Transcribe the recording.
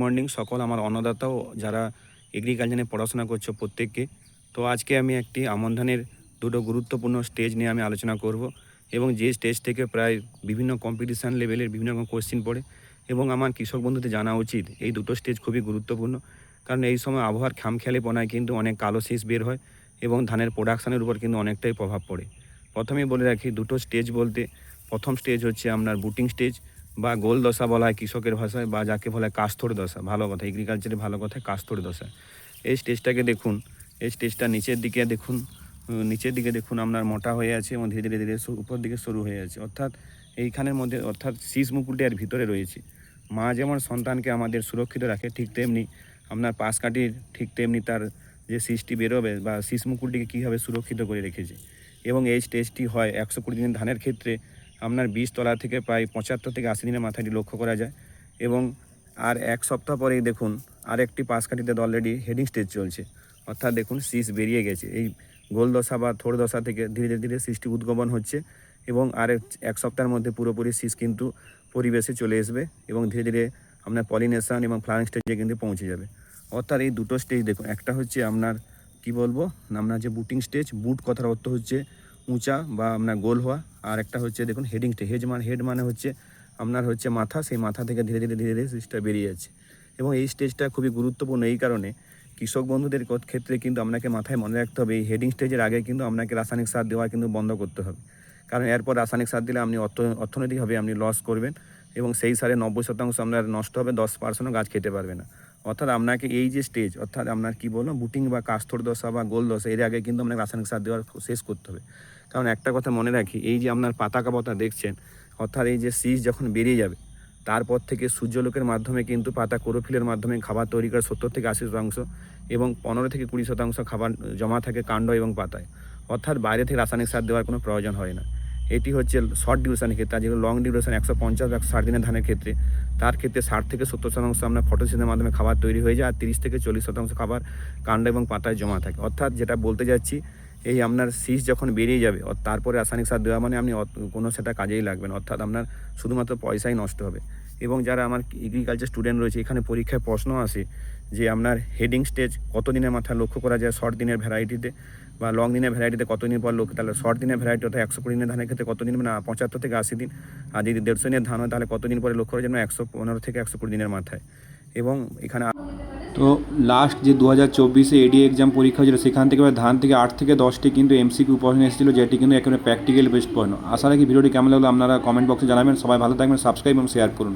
Morning সকল আমার অন্নদাতাও যারা এগ্রিকালচার নিয়ে পড়াশোনা করছ প্রত্যেককে। তো আজকে আমি একটি আমন ধানের দুটো গুরুত্বপূর্ণ স্টেজ নিয়ে আমি আলোচনা করব এবং যে স্টেজ থেকে প্রায় বিভিন্ন কম্পিটিশান লেভেলের বিভিন্ন রকম কোশ্চিন পড়ে এবং আমার কৃষক বন্ধুদের জানা উচিত। এই দুটো স্টেজ খুবই গুরুত্বপূর্ণ কারণ এই সময় আবহাওয়ার খামখেয়ালিপনায় কিন্তু অনেক কালো শীষ বের হয় এবং ধানের প্রোডাকশানের উপর কিন্তু অনেকটাই প্রভাব পড়ে। প্রথমেই বলে রাখি দুটো স্টেজ বলতে প্রথম স্টেজ হচ্ছে আপনার বুটিং স্টেজ বা গোল দশা বলা হয় কৃষকের ভাষায় বা যাকে বলা হয় কাস্তর দশা, ভালো কথা। এগ্রিকালচারে ভালো কথা কাস্তর দশা। এই স্টেজটাকে দেখুন, এই স্টেজটা নিচের দিকে দেখুন নিচের দিকে দেখুন, আপনার মোটা হয়ে আছে এবং ধীরে ধীরে ধীরে উপর দিকে শুরু হয়ে আছে। অর্থাৎ এইখানের মধ্যে, অর্থাৎ শীষ মুকুলটি এর ভিতরে রয়েছে। মা যেমন সন্তানকে আমাদের সুরক্ষিত রাখে, ঠিক তেমনি আপনার পাশ কাঠির ঠিক তেমনি তার যে শীষটি বেরোবে বা শীষ মুকুলটিকে কীভাবে সুরক্ষিত করে রেখেছে। এবং এই স্টেজটি হয় একশো কুড়ি দিনের ধানের ক্ষেত্রে আপনার বীজ তলা থেকে প্রায় পঁচাত্তর থেকে আশি দিনের মাথাটি লক্ষ্য করা যায় এবং আর এক সপ্তাহ পরেই দেখুন আরেকটি পাশ কাঠিতে অলরেডি হেডিং স্টেজ চলছে। অর্থাৎ দেখুন শীষ বেরিয়ে গেছে। এই গোল দশা বা থোড় দশা থেকে ধীরে ধীরে শীষটি উদ্গমন হচ্ছে এবং আর এক- এক সপ্তাহের মধ্যে পুরোপুরি শীষ কিন্তু পরিবেশে চলে আসবে এবং ধীরে ধীরে আপনার পলিনেশন এবং ফ্লাওয়ারিং স্টেজে কিন্তু পৌঁছে যাবে। অর্থাৎ এই দুটো স্টেজ দেখুন। একটা হচ্ছে আপনার, কি বলব? আপনার যে বুটিং স্টেজ বুট কথার অর্থ হচ্ছে উঁচা বা আপনার গোল হওয়া। আর একটা হচ্ছে দেখুন হেডিং স্টেজ হেড মানে হেড মানে হচ্ছে আপনার হচ্ছে মাথা, সেই মাথা থেকে ধীরে ধীরে ধীরে ধীরে শীষটা বেরিয়ে যাচ্ছে। এবং এই স্টেজটা খুবই গুরুত্বপূর্ণ এই কারণে কৃষক বন্ধুদের ক্ষেত্রে কিন্তু আপনাকে মাথায় মনে রাখতে হবে। এই হেডিং স্টেজের আগে কিন্তু আপনাকে রাসায়নিক সার দেওয়া কিন্তু বন্ধ করতে হবে। কারণ এরপর রাসায়নিক সার দিলে আপনি অর্থ, অর্থনৈতিকভাবে আপনি লস করবেন এবং সেই সারে নব্বই শতাংশ আপনার নষ্ট হবে, দশ পার্সেন্টও গাছ খেতে পারবে না। অর্থাৎ আপনাকে এই যে স্টেজ অর্থাৎ আপনার কি বলব বুটিং বা কাস্তর দশা বা গোল দশা, এর আগে কিন্তু আপনাকে রাসায়নিক সার দেওয়ার শেষ করতে হবে। কারণ একটা কথা মনে রাখি, এই যে আপনার পাতাকা পাতা দেখছেন, অর্থাৎ এই যে শীষ যখন বেরিয়ে যাবে, তারপর থেকে সূর্যলোকের মাধ্যমে কিন্তু পাতা কোরোফিলের মাধ্যমে খাবার তৈরি করে সত্তর থেকে আশি শতাংশ এবং পনেরো থেকে কুড়ি শতাংশ খাবার জমা থাকে কাণ্ড এবং পাতায়। অর্থাৎ বাইরে থেকে রাসায়নিক সার দেওয়ার কোনো প্রয়োজন হয় না। এটি হচ্ছে শর্ট ডিউরেশনের ক্ষেত্রে, আর যেগুলো লং ডিউরেশন একশো পঞ্চাশ একশো ষাট দিনের ধানের ক্ষেত্রে, তার ক্ষেত্রে ষাট থেকে সত্তর শতাংশ আপনার ফটোসিনের মাধ্যমে খাবার তৈরি হয়ে যায়, আর তিরিশ থেকে চল্লিশ শতাংশ খাবার কাণ্ড এবং পাতায় জমা থাকে। অর্থাৎ যেটা বলতে যাচ্ছি, এই আপনার শীষ যখন বেরিয়ে যাবে তারপরে রাসায়নিক সার দেওয়া মানে আপনি কোনো সেটা কাজেই লাগবে না। অর্থাৎ আপনার শুধুমাত্র পয়সাই নষ্ট হবে। এবং যারা আমার এগ্রিকালচার স্টুডেন্ট রয়েছে, এখানে পরীক্ষায় প্রশ্ন আসে যে আপনার হেডিং স্টেজ কত দিনের মাথায় লক্ষ্য করা যায় শর্ট দিনের ভ্যারাইটিতে বা লং দিনের ভ্যারাইটিতে কত দিন পর লক্ষ্য তাহলে শর্ট দিনের ভ্যারাইটি অর্থাৎ একশো কুড়ি দিনের ধানের ক্ষেত্রে কত দিন মানে পঁচাত্তর থেকে আশি দিন। আর যদি দেড়শো দিনের ধান হয়, তাহলে কত দিন পরে লক্ষ্য করা যায়? মানে একশো পনেরো থেকে একশো কুড়ি দিনের মাথায়। এবং এখানে তো লাস্ট যে দু হাজার চব্বিশে এডি এক্সাম পরীক্ষা হয়েছিল, সেখান থেকে ধান থেকে আট থেকে দশটি কিন্তু এমসিকিউ প্রশ্ন এসেছিল, যেটি কিন্তু একেবারে প্র্যাকটিক্যাল বেস্ট প্রশ্ন আশা রাখি ভিডিওটি কেমন লাগল আপনারা কমেন্ট বক্সে জানাবেন। সবাই ভালো থাকবেন সাবস্ক্রাইব এবং শেয়ার করুন।